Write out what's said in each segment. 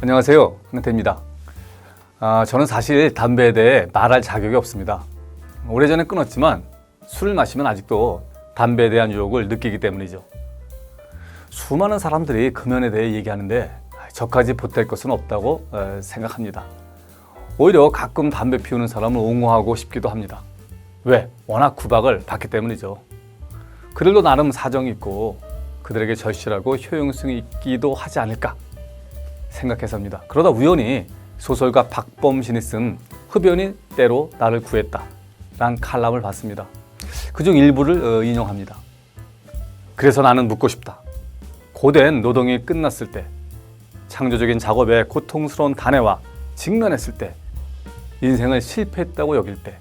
안녕하세요. 황태입니다. 아, 저는 사실 담배에 대해 말할 자격이 없습니다. 오래전에 끊었지만 술을 마시면 아직도 담배에 대한 유혹을 느끼기 때문이죠. 수많은 사람들이 금연에 대해 얘기하는데 저까지 보탤 것은 없다고 에, 생각합니다. 오히려 가끔 담배 피우는 사람을 옹호하고 싶기도 합니다. 왜? 워낙 구박을 받기 때문이죠. 그들도 나름 사정이 있고 그들에게 절실하고 효용성이 있기도 하지 않을까 생각해서입니다. 그러다 우연히 소설가 박범신이 쓴 흡연이 때로 나를 구했다 란 칼럼을 봤습니다. 그중 일부를 어, 인용합니다. 그래서 나는 묻고 싶다. 고된 노동이 끝났을 때 창조적인 작업에 고통스러운 단해와 직면했을 때 인생을 실패했다고 여길 때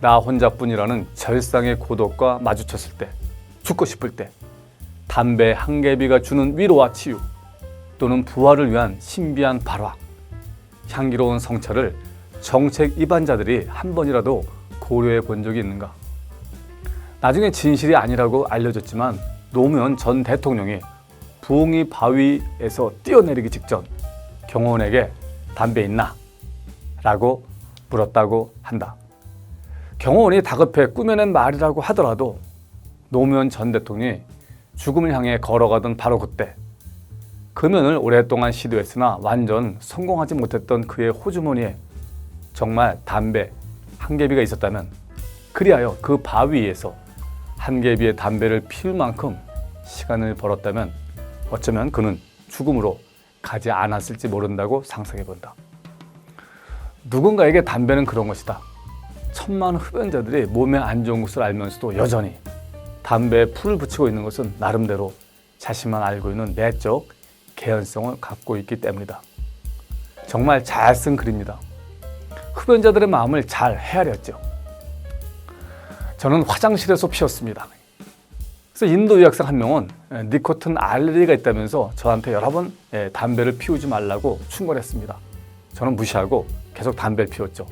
나 혼자뿐이라는 절상의 고독과 마주쳤을 때 죽고 싶을 때 담배 한 개비가 주는 위로와 치유 또는 부활을 위한 신비한 발화 향기로운 성찰을 정책 입안자들이 한 번이라도 고려해 본 적이 있는가 나중에 진실이 아니라고 알려졌지만 노무현 전 대통령이 부엉이 바위에서 뛰어내리기 직전 경호원에게 담배 있나? 라고 물었다고 한다. 경호원이 다급해 꾸며낸 말이라고 하더라도 노무현 전 대통령이 죽음을 향해 걸어가던 바로 그때 금연을 오랫동안 시도했으나 완전 성공하지 못했던 그의 호주머니에 정말 담배 한 개비가 있었다면 그리하여 그 바위에서 한 개비의 담배를 피울 만큼 시간을 벌었다면 어쩌면 그는 죽음으로 가지 않았을지 모른다고 상상해 본다. 누군가에게 담배는 그런 것이다. 천만 흡연자들이 몸에 안 좋은 것을 알면서도 여전히 담배에 풀을 붙이고 있는 것은 나름대로 자신만 알고 있는 내적 개연성을 갖고 있기 때문이다. 정말 잘 쓴 글입니다. 흡연자들의 마음을 잘 헤아렸죠. 저는 화장실에서 피웠습니다. 그래서 인도 의학생 한 명은 예, 니코틴 알레르기가 있다면서 저한테 여러 번 예, 담배를 피우지 말라고 충고했습니다. 저는 무시하고 계속 담배를 피웠죠.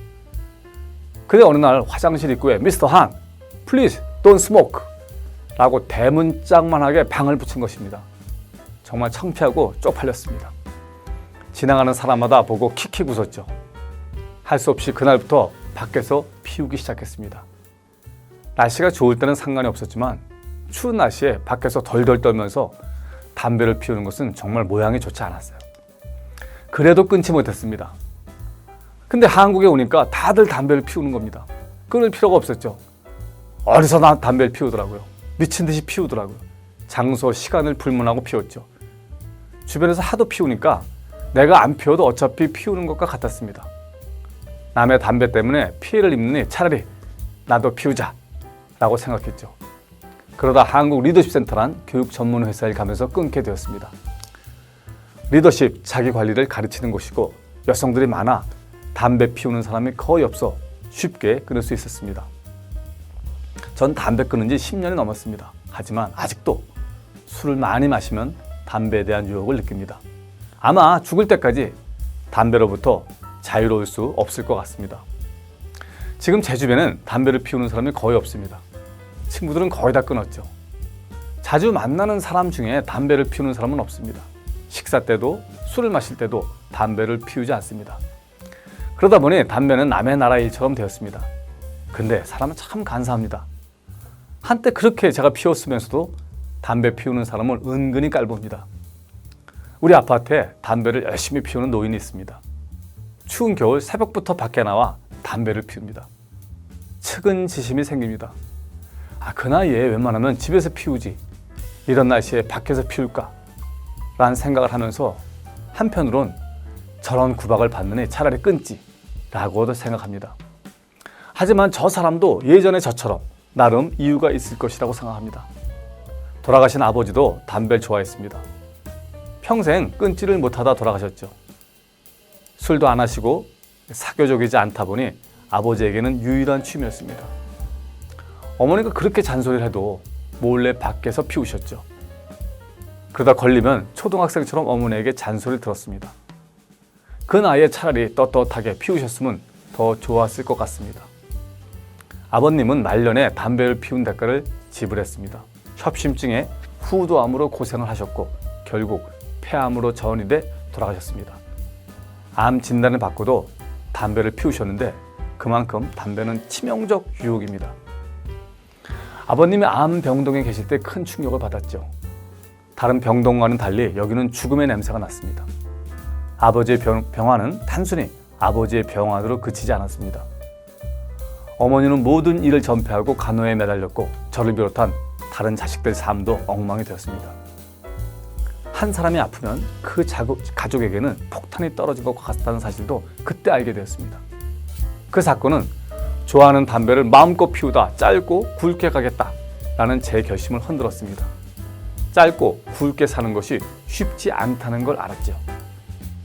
근데 어느 날 화장실 입구에 미스터 한, please don't smoke 라고 대문짝만하게 방을 붙인 것입니다. 정말 창피하고 쪽팔렸습니다. 지나가는 사람마다 보고 킥킥 웃었죠. 할 수 없이 그날부터 밖에서 피우기 시작했습니다. 날씨가 좋을 때는 상관이 없었지만 추운 날씨에 밖에서 덜덜 떨면서 담배를 피우는 것은 정말 모양이 좋지 않았어요. 그래도 끊지 못했습니다. 근데 한국에 오니까 다들 담배를 피우는 겁니다. 끊을 필요가 없었죠. 어디서 나 담배를 피우더라고요. 미친 듯이 피우더라고요. 장소, 시간을 불문하고 피웠죠. 주변에서 하도 피우니까 내가 안 피워도 어차피 피우는 것과 같았습니다. 남의 담배 때문에 피해를 입느니 차라리 나도 피우자 라고 생각했죠. 그러다 한국 리더십 센터란 교육 전문 회사에 가면서 끊게 되었습니다. 리더십, 자기 관리를 가르치는 곳이고 여성들이 많아 담배 피우는 사람이 거의 없어 쉽게 끊을 수 있었습니다. 전 담배 끊은 지 10년이 넘었습니다. 하지만 아직도 술을 많이 마시면 담배에 대한 유혹을 느낍니다. 아마 죽을 때까지 담배로부터 자유로울 수 없을 것 같습니다. 지금 제 주변엔 담배를 피우는 사람이 거의 없습니다. 친구들은 거의 다 끊었죠. 자주 만나는 사람 중에 담배를 피우는 사람은 없습니다. 식사 때도 술을 마실 때도 담배를 피우지 않습니다. 그러다 보니 담배는 남의 나라 일처럼 되었습니다. 근데 사람은 참 간사합니다. 한때 그렇게 제가 피웠으면서도 담배 피우는 사람을 은근히 깔봅니다. 우리 아파트에 담배를 열심히 피우는 노인이 있습니다. 추운 겨울 새벽부터 밖에 나와 담배를 피웁니다. 측은지심이 생깁니다. 아, 그 나이에 웬만하면 집에서 피우지. 이런 날씨에 밖에서 피울까? 라는 생각을 하면서 한편으론 저런 구박을 받느니 차라리 끊지. 라고도 생각합니다. 하지만 저 사람도 예전에 저처럼 나름 이유가 있을 것이라고 생각합니다. 돌아가신 아버지도 담배를 좋아했습니다. 평생 끊지를 못하다 돌아가셨죠. 술도 안 하시고 사교적이지 않다 보니 아버지에게는 유일한 취미였습니다. 어머니가 그렇게 잔소리를 해도 몰래 밖에서 피우셨죠. 그러다 걸리면 초등학생처럼 어머니에게 잔소리를 들었습니다. 그 나이에 차라리 떳떳하게 피우셨으면 더 좋았을 것 같습니다. 아버님은 말년에 담배를 피운 대가를 지불했습니다. 협심증에 후두암으로 고생을 하셨고 결국 폐암으로 전이돼 돌아가셨습니다. 암 진단을 받고도 담배를 피우셨는데 그만큼 담배는 치명적 유혹입니다. 아버님이 암 병동에 계실 때 큰 충격을 받았죠. 다른 병동과는 달리 여기는 죽음의 냄새가 났습니다. 아버지의 병, 병화는 단순히 아버지의 병환으로 그치지 않았습니다. 어머니는 모든 일을 전폐하고 간호에 매달렸고 저를 비롯한 다른 자식들 삶도 엉망이 되었습니다. 한 사람이 아프면 그 자고- 가족에게는 폭탄이 떨어진 것 같다는 사실도 그때 알게 되었습니다. 그 사건은 좋아하는 담배를 마음껏 피우다 짧고 굵게 가겠다 라는 제 결심을 흔들었습니다. 짧고 굵게 사는 것이 쉽지 않다는 걸 알았죠.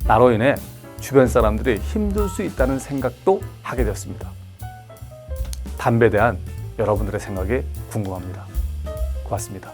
나로 인해 주변 사람들이 힘들 수 있다는 생각도 하게 되었습니다. 담배에 대한 여러분들의 생각이 궁금합니다. 고맙습니다.